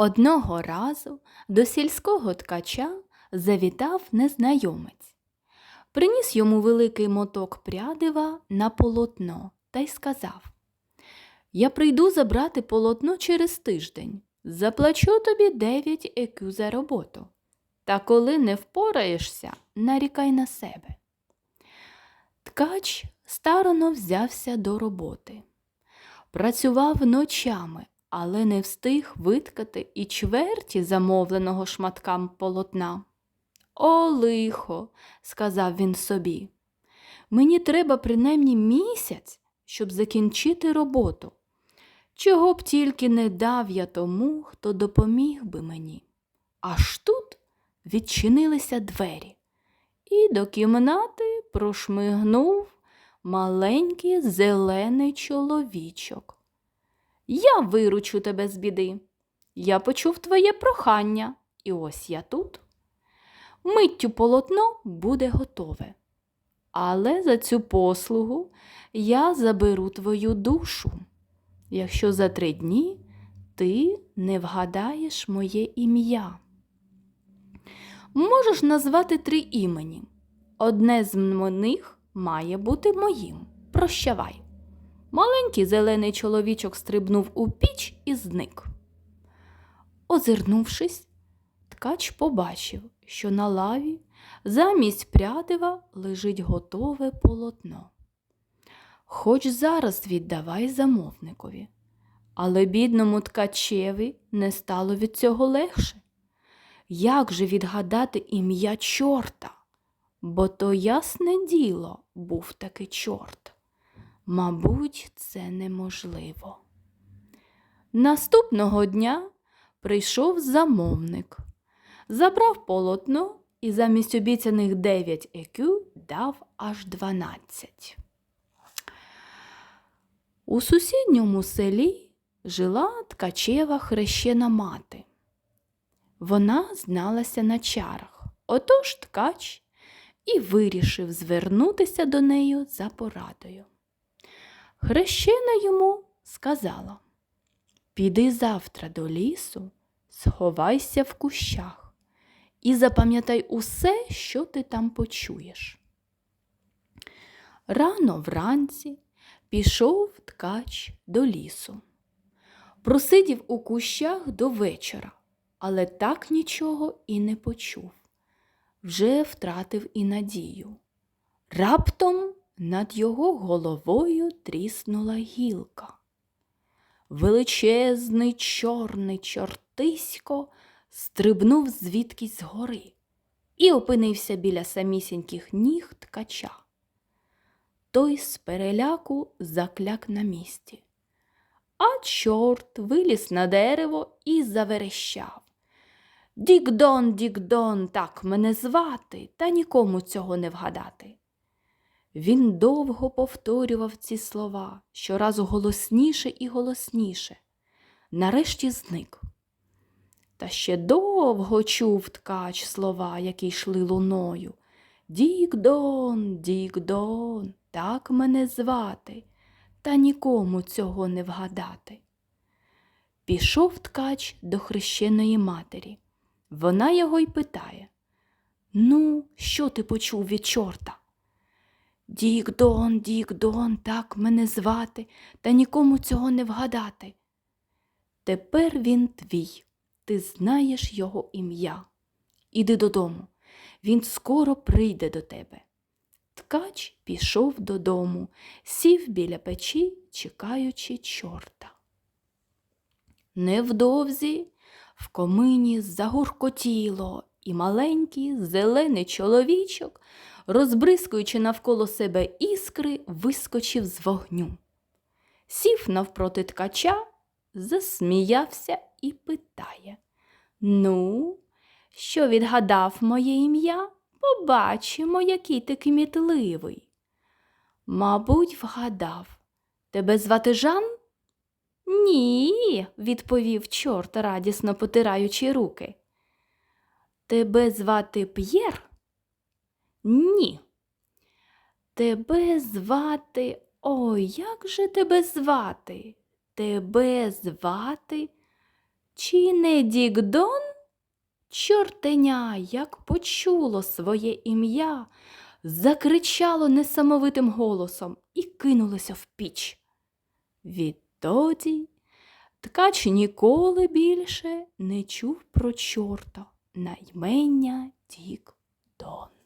Одного разу до сільського ткача завітав незнайомець. Приніс йому великий моток прядива на полотно та й сказав Я прийду забрати полотно через тиждень. Заплачу тобі дев'ять екю за роботу. Та коли не впораєшся, нарікай на себе. Ткач старано взявся до роботи. Працював ночами, але не встиг виткати і чверті замовленого шматкам полотна. О, лихо, сказав він собі. Мені треба принаймні місяць, щоб закінчити роботу. Чого б тільки не дав я тому, хто допоміг би мені. Аж тут відчинилися двері, і до кімнати прошмигнув маленький зелений чоловічок. Я виручу тебе з біди. Я почув твоє прохання, і ось я тут. Миттю полотно буде готове. Але за цю послугу я заберу твою душу, якщо за три дні ти не вгадаєш моє ім'я. Можеш назвати три імені. Одне з них має бути моїм. Прощавай. Маленький зелений чоловічок стрибнув у піч і зник. Озирнувшись, ткач побачив, що на лаві замість прядива лежить готове полотно. Хоч зараз віддавай замовникові, але бідному ткачеві не стало від цього легше. Як же відгадати ім'я чорта? Бо то ясне діло був таки чорт. Мабуть, це неможливо. Наступного дня прийшов замовник, забрав полотно і замість обіцяних 9 екю дав аж 12. У сусідньому селі жила ткачева хрещена мати. Вона зналася на чарах, отож ткач і вирішив звернутися до неї за порадою. Хрещена йому сказала Піди завтра до лісу, сховайся в кущах і запам'ятай усе, що ти там почуєш. Рано вранці пішов ткач до лісу. Просидів у кущах до вечора, але так нічого і не почув. Вже втратив і надію. Раптом над його головою тріснула гілка. Величезний чорний чортисько стрибнув звідкись згори і опинився біля самісіньких ніг ткача. Той з переляку закляк на місці. А чорт виліз на дерево і заверещав. Дік-дон, дік-дон, так мене звати, та нікому цього не вгадати. Він довго повторював ці слова, щоразу голосніше і голосніше. Нарешті зник. Та ще довго чув ткач слова, які йшли луною. Дік-дон, дік-дон, так мене звати, та нікому цього не вгадати. Пішов ткач до хрещеної матері. Вона його й питає Ну, що ти почув від чорта? Дік-дон, дік-дон, так мене звати, та нікому цього не вгадати. Тепер він твій, ти знаєш його ім'я. Іди додому, він скоро прийде до тебе. Ткач пішов додому, сів біля печі, чекаючи чорта. Невдовзі в комині загуркотіло, і маленький зелений чоловічок, розбризкуючи навколо себе іскри, вискочив з вогню. Сів навпроти ткача, засміявся і питає Ну, що відгадав моє ім'я? Побачимо, який ти кмітливий. Мабуть, вгадав. Тебе звати Жан? Ні, відповів чорт, радісно потираючи руки. Тебе звати П'єр? Ні. Тебе звати. Ой, як же тебе звати? Тебе звати Чи не Дік-Дон? Чортеня, як почуло своє ім'я, закричало несамовитим голосом і кинулося в піч. Відтоді ткач ніколи більше не чув про чорта на ймення Дік-Дон.